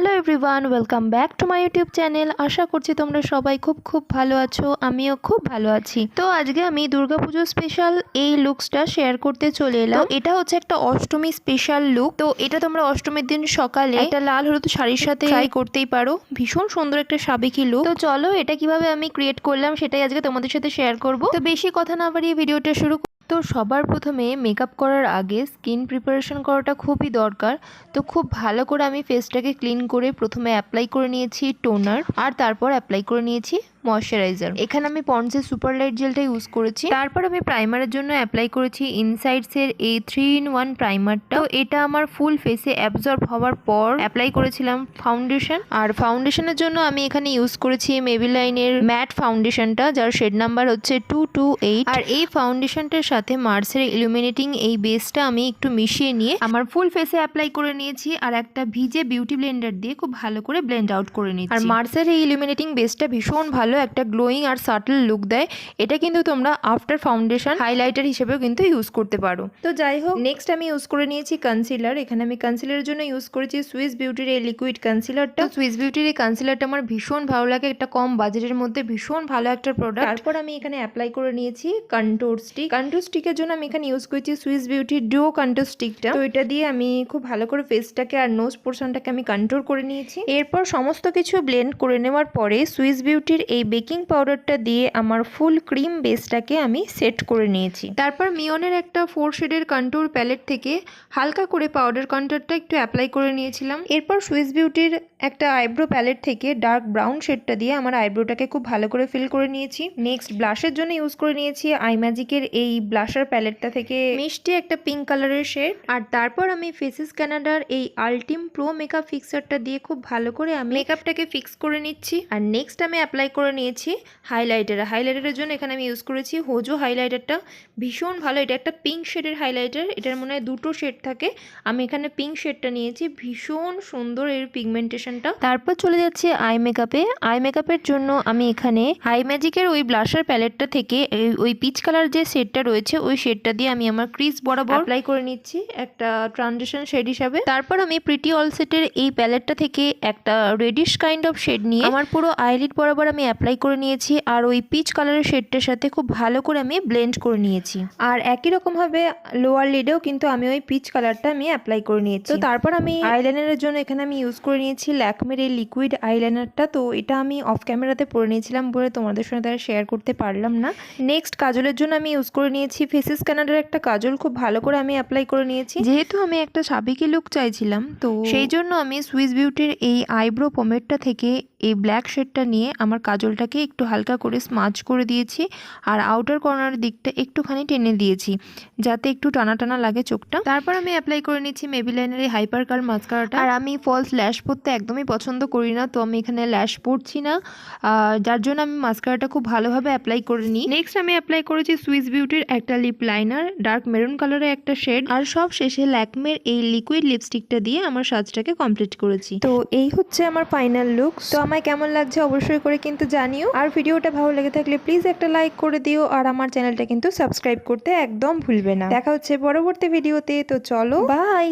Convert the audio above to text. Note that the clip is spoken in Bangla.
Hello everyone welcome back to my YouTube channel আশা করছি তোমরা সবাই খুব খুব ভালো আছো আমিও খুব ভালো আছি। তো আজকে আমি দুর্গাপুজো স্পেশাল এই লুকসটা শেয়ার করতে চলে এলাম। এটা হচ্ছে একটা অষ্টমী স্পেশাল লুক তো এটা তোমরা অষ্টমীর দিন সকালে একটা লাল হলুদ শাড়ির সাথে ট্রাই করতেই পারো। ভীষণ সুন্দর একটা সাবেকি লুক তো চলো এটা কীভাবে আমি ক্রিয়েট করলাম সেটাই আজকে তোমাদের সাথে শেয়ার করব। তো বেশি কথা না বাড়িয়ে ভিডিওটা শুরু তো সবার প্রথমে মেকআপ করার আগে স্কিন প্রিপারেশন করাটা খুবই দরকার। তো খুব ভালো করে আমি ফেসটাকে ক্লিন করে প্রথমে অ্যাপ্লাই করে নিয়েছি টোনার আর তারপর অ্যাপ্লাই করে নিয়েছি ময়শ্চারাইজার এখানে আমি পন্ডসের সুপার লাইট জেলটা ইউজ করেছি। তারপর আমি প্রাইমারের জন্য অ্যাপ্লাই করেছি ইনসাইডসের এই থ্রি ইন ওয়ান প্রাইমারটা তো এটা আমার ফুল ফেসে অ্যাবজর্ব হওয়ার পর অ্যাপ্লাই করেছিলাম ফাউন্ডেশন আর ফাউন্ডেশনের জন্য আমি এখানে ইউজ করেছি মেবিলাইনের ম্যাট ফাউন্ডেশনটা যার শেড নাম্বার হচ্ছে টু টু এইট আর এই ফাউন্ডেশনটার সাথে মার্সের ইলুমিনেটিং এই বেসটা আমি একটু মিশিয়ে নিয়ে আমার ফুল ফেসে অ্যাপ্লাই করে নিয়েছি আর একটা ভিজে বিউটি ব্লেন্ডার দিয়ে খুব ভালো করে ব্লেন্ড আউট করে নিয়েছি আর মার্সের এই ইলুমিনেটিং বেসটা ভীষণ ভালো একটা গ্লোয়িং আর সাটল লুক দেয়। এটা কিন্তু তোমরা আফটার ফাউন্ডেশন হাইলাইটার হিসেবেও কিন্তু ইউজ করতে পারো। তো যাই হোক নেক্সট আমি ইউজ করে নিয়েছি কনসিলার এখানে আমি কনসিলারের জন্য ইউজ করেছি সুইস বিউটির এই লিকুইড কনসিলারটা সুইস বিউটির এই কনসিলারটা আমার ভীষণ ভালো লাগে একটা কম বাজেটের মধ্যে ভীষণ ভালো একটা প্রোডাক্ট তারপর আমি এখানে অ্যাপ্লাই করে নিয়েছি কন্ট্রোর স্টিক কন্ট্রোর স্টিকের জন্য আমি এখানে ইউজ করেছি সুইস বিউটির ডো কন্ট্রোর স্টিকটা তো এটা দিয়ে আমি খুব ভালো করে ফেসটাকে আর নোজ পোর্শনটাকে আমি কন্ট্রোল করে নিয়েছি। এরপর সমস্ত কিছু ব্লেন্ড করে নেওয়ার পরে সুইস বিউটির এই বেকিং পাউডারটা দিয়ে আমার ফুল ক্রিম বেসটাকে আমি সেট করে নিয়েছি। তারপর মিয়নের একটা ফোর শেডের কন্ট্রোর প্যালেট থেকে হালকা করে পাউডার কন্ট্রোরটা একটু অ্যাপ্লাই করে নিয়েছিলাম। এরপর সুইস বিউটির একটা আইব্রো প্যালেট থেকে ডার্ক ব্রাউন শেডটা দিয়ে আমার আইব্রোটাকে খুব ভালো করে ফিল করে নিয়েছি। নেক্সট ব্লাশের জন্য ইউজ করে নিয়েছি। আই ম্যাজিকের এই ব্লাশার প্যালেটটা থেকে মিষ্টি একটা পিঙ্ক কালারের শেড আর তারপর আমি ফেসেস ক্যানাডার এই আলটিম প্রো মেকআপ ফিক্সারটা দিয়ে খুব ভালো করে আমি মেকআপটাকে ফিক্স করে নিচ্ছি। আর নেক্সট আমি অ্যাপ্লাই করে নিয়েছি হাইলাইটার হাইলাইটারের জন্য এখানে আমি ইউজ করেছি হোজো হাইলাইটারটা ভীষণ ভালো এটা একটা পিঙ্ক শেডের হাইলাইটার এটার মনে হয় দুটো শেড থাকে। আমি এখানে পিঙ্ক শেডটা নিয়েছি ভীষণ সুন্দর এর পিগমেন্টেশনটা তারপর চলে যাচ্ছে আই মেকআপে আই মেকআপের জন্য আমি এখানে হাই ম্যাজিকের ওই ব্লাশার প্যালেটটা থেকে ওই পিচ কালার যে শেডটা রয়েছে ওই শেডটা দিয়ে আমি আমার ক্রিজ বরাবর অ্যাপ্লাই করে নিচ্ছি একটা ট্রানজিশন শেড হিসাবে। তারপর আমি প্রিটি অল সেটের এই প্যালেটটা থেকে একটা রেডিশ কাইন্ড অফ শেড নিয়ে আমার পুরো আইলিড বরাবর আমি অ্যাপ্লাই করে নিয়েছি আর ওই পিচ কালারের শেডটার সাথে খুব ভালো করে আমি ব্লেন্ড করে নিয়েছি। আর একই রকমভাবে লোয়ার লিডেও কিন্তু আমি ওই পিচ কালারটা আমি অ্যাপ্লাই করে নিয়েছি। তো তারপর আমি আইলাইনারের জন্য এখানে আমি ইউজ করে নিয়েছি ল্যাকমের এই লিকুইড আইলাইনারটা তো এটা আমি অফ ক্যামেরাতে পরে নিয়েছিলাম বলে তোমাদের সঙ্গে তারা শেয়ার করতে পারলাম না। নেক্সট কাজলের জন্য আমি ইউজ করে নিয়েছি ফেসেস ক্যানাডার একটা কাজল খুব ভালো করে আমি অ্যাপ্লাই করে নিয়েছি। যেহেতু আমি একটা সাবেকি লুক চাইছিলাম, তো সেই জন্য আমি সুইস বিউটির এই আইব্রো পমেটটা থেকে এই ব্ল্যাক শেডটা নিয়ে আমার কাজলটাকে একটু হালকা করে স্মাচ করে দিয়েছি আর আউটার কর্নার দিকটা একটুখানি টেনে দিয়েছি, যাতে একটু টানা টানা লাগে চোখটা। তারপর আমি অ্যাপ্লাই করে নিচ্ছি মেবিলাইনের এই হাইপার কার মাস্কারাটা আর আমি ফলস ল্যাশ পরতে একদমই পছন্দ করি না, তো আমি এখানে ল্যাশ পরছি না। যার জন্য আমি মাস্কারাটা খুব ভালোভাবে অ্যাপ্লাই করে নিই। নেক্সট আমি অ্যাপ্লাই করেছি সুইস বিউটির একটা লিপ লাইনার ডার্ক মেরুন কালারে একটা শেড আর সব শেষে ল্যাকমের এই লিকুইড লিপস্টিকটা দিয়ে আমার সাজটাকে কমপ্লিট করেছি। তো এই হচ্ছে আমার ফাইনাল লুক তো আমায় কেমন লাগছে অবশ্যই করে কিন্তু জানিও। আর ভিডিওটা ভালো লেগে থাকলে প্লিজ একটা লাইক করে দিও। আর আমার চ্যানেলটা কিন্তু সাবস্ক্রাইব করতে একদম ভুলবে না। দেখা হচ্ছে পরবর্তী ভিডিওতে তো চলো বাই